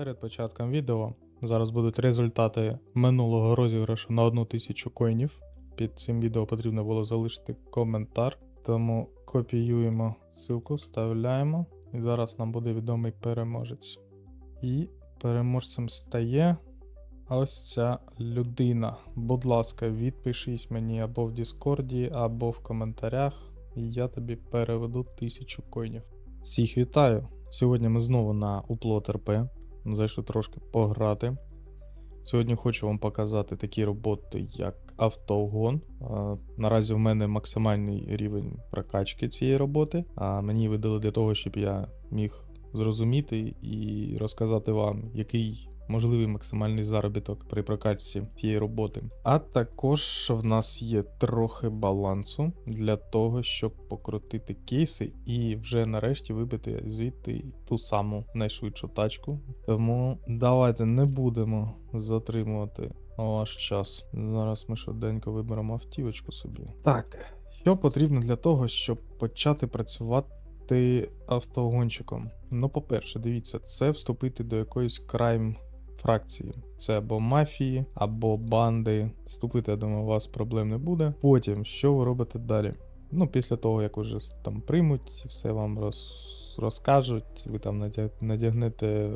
Перед початком відео зараз будуть результати минулого розіграшу на одну тисячу коїнів. Під цим відео потрібно було залишити коментар, тому копіюємо ссылку, вставляємо. І зараз нам буде відомий переможець. І переможцем стає ось ця людина. Будь ласка, відпишись мені або в Діскорді, або в коментарях, і я тобі переведу тисячу коїнів. Всіх вітаю! Сьогодні ми знову на уплот РП. Зайшли трошки пограти. Сьогодні хочу вам показати такі роботи, як автогон. Наразі в мене максимальний рівень прокачки цієї роботи. А мені видали для того, щоб я міг зрозуміти і розказати вам, який можливий максимальний заробіток при прокачці цієї роботи. А також в нас є трохи балансу для того, щоб покрутити кейси і вже нарешті вибити звідти ту саму найшвидшу тачку. Тому давайте не будемо затримувати ваш час. Зараз ми швиденько виберемо автівочку собі. Так, що потрібно для того, щоб почати працювати автогонщиком? Ну, по-перше, дивіться, це вступити до якоїсь крайм фракції. Це або мафії, або банди. Вступити, я думаю, у вас проблем не буде. Потім, що ви робите далі? Ну, після того, як вже там приймуть, все вам роз, розкажуть, ви там надягнете.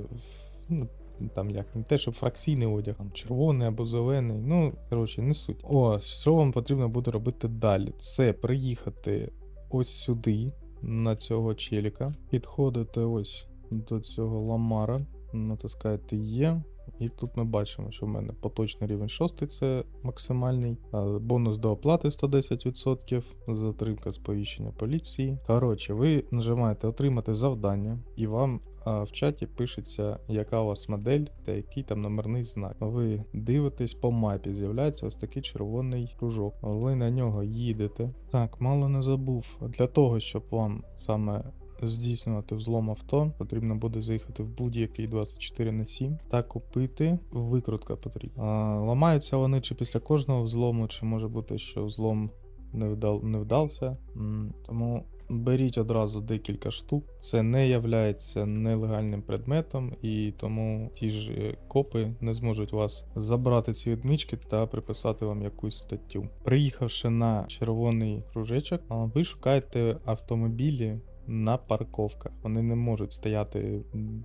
Ну, там як не те, щоб фракційний одяг, там червоний або зелений. Ну, коротше, не суть. О, що вам потрібно буде робити далі? Це приїхати ось сюди, на цього челіка, підходите ось до цього ламара, натискаєте Є. І тут ми бачимо, що в мене поточний рівень 6 це максимальний, бонус до оплати 110%, затримка сповіщення поліції. Коротше, ви нажимаєте отримати завдання, і вам в чаті пишеться, яка у вас модель та який там номерний знак. Ви дивитесь по мапі, з'являється ось такий червоний кружок. Ви на нього їдете. Так, мало не забув. Для того, щоб вам саме здійснювати взлом авто, потрібно буде заїхати в будь-який 24 на 7 та купити викрутка потрібна. Ламаються вони чи після кожного взлому, чи може бути, що взлом не, вдал, не вдався. Тому беріть одразу декілька штук. Це не являється нелегальним предметом, і тому ті ж е, копи не зможуть вас забрати ці відмічки та приписати вам якусь статтю. Приїхавши на червоний кружечок, ви шукаєте автомобілі на парковках. Вони не можуть стояти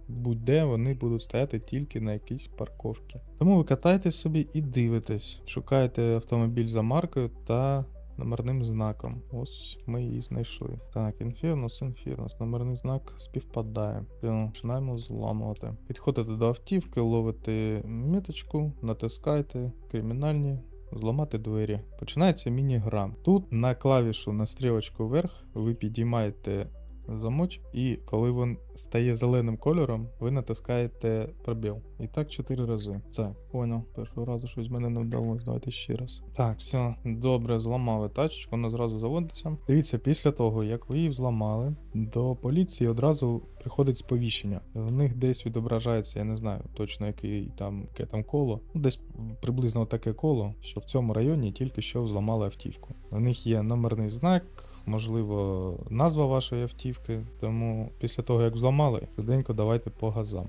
будь-де, вони будуть стояти тільки на якійсь парковці. Тому ви катаєтесь собі і дивитесь, шукаєте автомобіль за маркою та номерним знаком. Ось ми її знайшли. Так, Інфернус, Інфернус, номерний знак співпадає. Починаємо зламувати. Підходите до автівки, ловите міточку, натискайте, кримінальні. Зламати двері. Починається міні-гра. Тут на клавішу на стрілочку вверх ви підіймаєте замочок, і коли він стає зеленим кольором, ви натискаєте пробіл. І так 4 рази. Так, понял. Першого разу щось в мене не вдалося. Давайте ще раз. Так, все, добре, зламали тачечку, вона зразу заводиться. Дивіться, після того, як ви її взламали, до поліції одразу приходить сповіщення. В них десь відображається, я не знаю точно який там, яке там коло. Ну, десь приблизно таке коло, що в цьому районі тільки що взламали автівку. У них є номерний знак можливо, назва вашої автівки. Тому після того, як взламали, швиденько давайте по газам.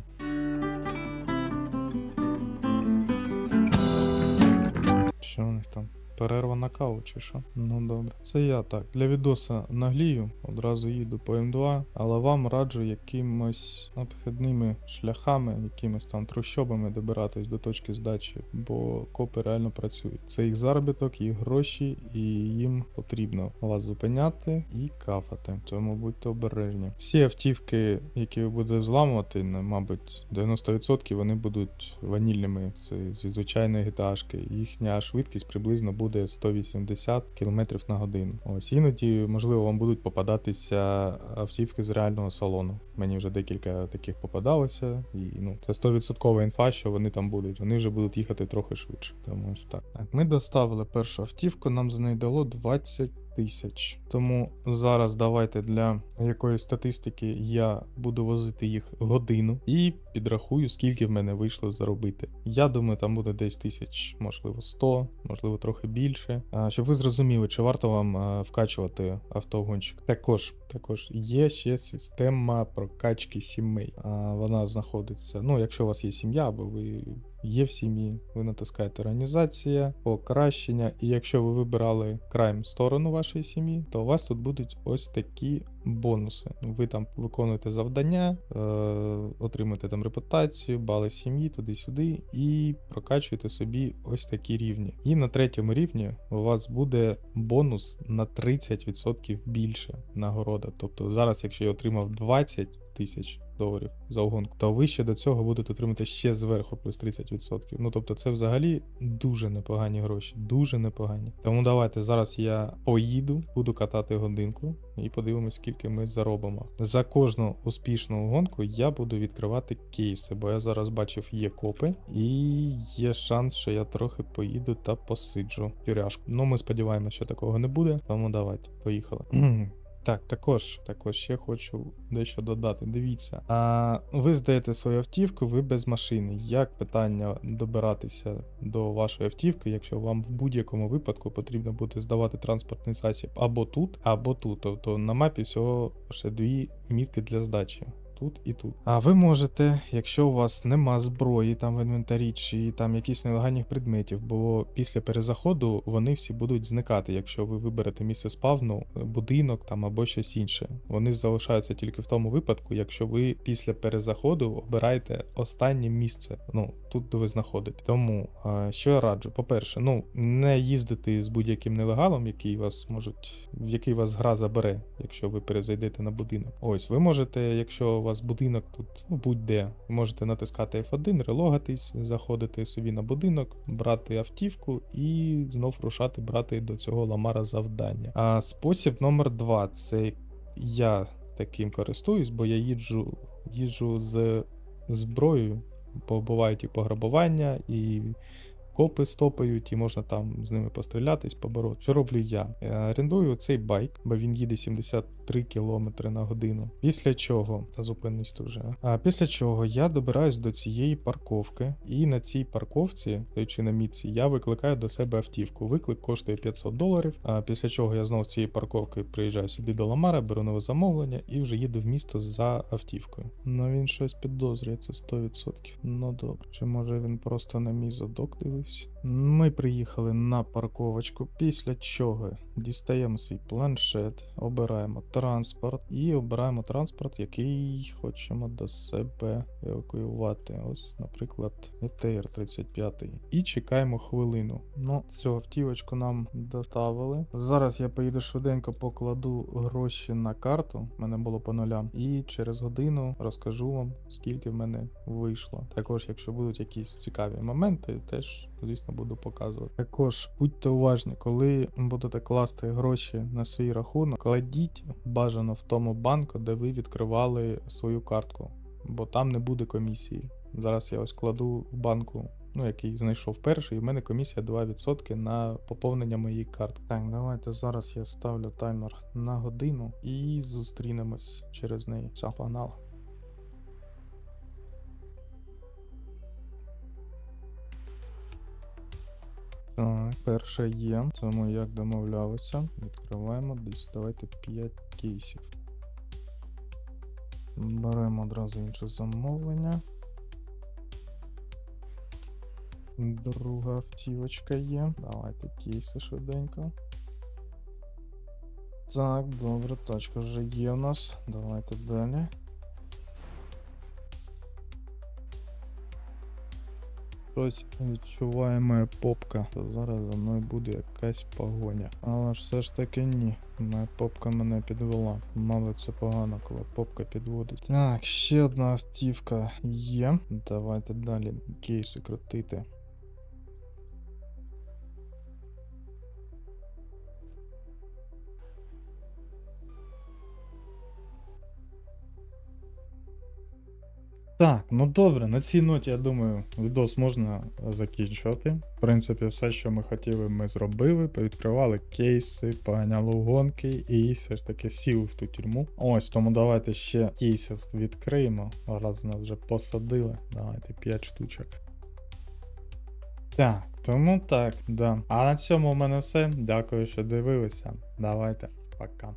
Що у них там? Перерва на каву чи що? Ну добре. Це я так. Для відоса наглію, одразу їду по М2, але вам раджу якимось обхідними шляхами, якимись там трущобами добиратись до точки здачі, бо копи реально працюють. Це їх заробіток, їх гроші, і їм потрібно вас зупиняти і кафати. Тому будьте обережні. Всі автівки, які ви будете зламувати, ну, мабуть, 90% вони будуть ванільними. Зі звичайної GTA-шки. Їхня швидкість приблизно буде 180 км на годину. Ось іноді, можливо, вам будуть попадатися автівки з реального салону. Мені вже декілька таких попадалося, і ну це 100% інфа, що вони там будуть. Вони вже будуть їхати трохи швидше. Тому ось так. Так, ми доставили першу автівку, нам за неї дало 20 тисяч. Тому зараз давайте для якоїсь статистики я буду возити їх годину і підрахую, скільки в мене вийшло заробити. Я думаю, там буде десь тисяч, можливо, 100, можливо, трохи більше. Щоб ви зрозуміли, чи варто вам вкачувати автогонщик. Також, також є ще система прокачки сімей. Вона знаходиться. Ну, якщо у вас є сім'я, або ви є в сім'ї, ви натискаєте організація, покращення, і якщо ви вибирали крайм сторону вашої сім'ї, то у вас тут будуть ось такі бонуси. Ви там виконуєте завдання, е, отримуєте там репутацію, бали сім'ї, туди-сюди, і прокачуєте собі ось такі рівні. І на третьому рівні у вас буде бонус на 30% більше нагорода. Тобто зараз, якщо я отримав 20 тисяч доларів за угонку, то ви ще до цього будете отримати ще зверху плюс 30%. Ну тобто, це взагалі дуже непогані гроші, дуже непогані. Тому давайте зараз я поїду, буду катати годинку і подивимось, скільки ми заробимо. За кожну успішну гонку я буду відкривати кейси, бо я зараз бачив, є копи, і є шанс, що я трохи поїду та посиджу тюряшку. Ну ми сподіваємося, що такого не буде. Тому давайте, поїхали. Так, також, також ще хочу дещо додати. Дивіться, а ви здаєте свою автівку, ви без машини. Як питання добиратися до вашої автівки, якщо вам в будь-якому випадку потрібно буде здавати транспортний засіб або тут, або тут. Тобто на мапі всього ще дві мітки для здачі. Тут і тут. А ви можете, якщо у вас нема зброї там в інвентарі чи там якісь нелегальних предметів, бо після перезаходу вони всі будуть зникати, якщо ви виберете місце спавну, будинок там або щось інше. Вони залишаються тільки в тому випадку, якщо ви після перезаходу обираєте останнє місце. Ну тут де ви знаходите. Тому що я раджу? По-перше, ну не їздити з будь-яким нелегалом, який вас можуть, який вас гра забере, якщо ви перезайдете на будинок. Ось ви можете, якщо у вас будинок тут, ну будь-де, можете натискати F1, релогатись, заходити собі на будинок, брати автівку і знов рушати брати до цього ламара завдання. А спосіб номер два це я таким користуюсь, бо я їджу, їжджу з зброєю, бо бувають і пограбування, і копи стопають, і можна там з ними пострілятись, побороти. Що роблю я? я орендую цей байк, бо він їде 73 км на годину. Після чого, та зупинись тут вже. А після чого я добираюсь до цієї парковки, і на цій парковці, стоячи на мітці, я викликаю до себе автівку. Виклик коштує 500 доларів. А після чого я знову з цієї парковки приїжджаю сюди до Ламара, беру нове замовлення і вже їду в місто за автівкою. Ну він щось підозрює, це 100%. Ну добре. Чи може він просто на мій задок дивився? Ми приїхали на парковочку, після чого дістаємо свій планшет, обираємо транспорт і обираємо транспорт, який хочемо до себе евакуювати. Ось, наприклад, ЕТР 35. І чекаємо хвилину. Ну, цю автівочку нам доставили. Зараз я поїду швиденько, покладу гроші на карту. У мене було по нулям. І через годину розкажу вам, скільки в мене вийшло. Також, якщо будуть якісь цікаві моменти, теж, звісно, буду показувати. Також будьте уважні, коли будете класти гроші на свій рахунок, кладіть бажано в тому банку, де ви відкривали свою картку, бо там не буде комісії. Зараз я ось кладу в банку. Ну, який знайшов перший, і в мене комісія 2% на поповнення моєї картки. Так, давайте зараз я ставлю таймер на годину і зустрінемось через неї. Все, погнали. Так, перше є. Це ми як домовлялися. Відкриваємо десь. Давайте 5 кейсів. Беремо одразу інше замовлення. Друга автівочка є. Давайте кейси швиденько. Так, добре, тачка вже є у нас. Давайте далі. Щось відчуваємо попка. То зараз за мною буде якась погоня. Але ж все ж таки ні. Моя попка мене підвела. Мало це погано, коли попка підводить. Так, ще одна автівка є. Давайте далі кейси крутити. Так, ну добре, на цій ноті, я думаю, відос можна закінчувати. В принципі, все, що ми хотіли, ми зробили. Повідкривали кейси, поганяли гонки і все ж таки сіли в ту тюрму. Ось, тому давайте ще кейсів відкриємо. Раз нас вже посадили. Давайте 5 штучок. Так, тому так, да. А на цьому в мене все. Дякую, що дивилися. Давайте, пока.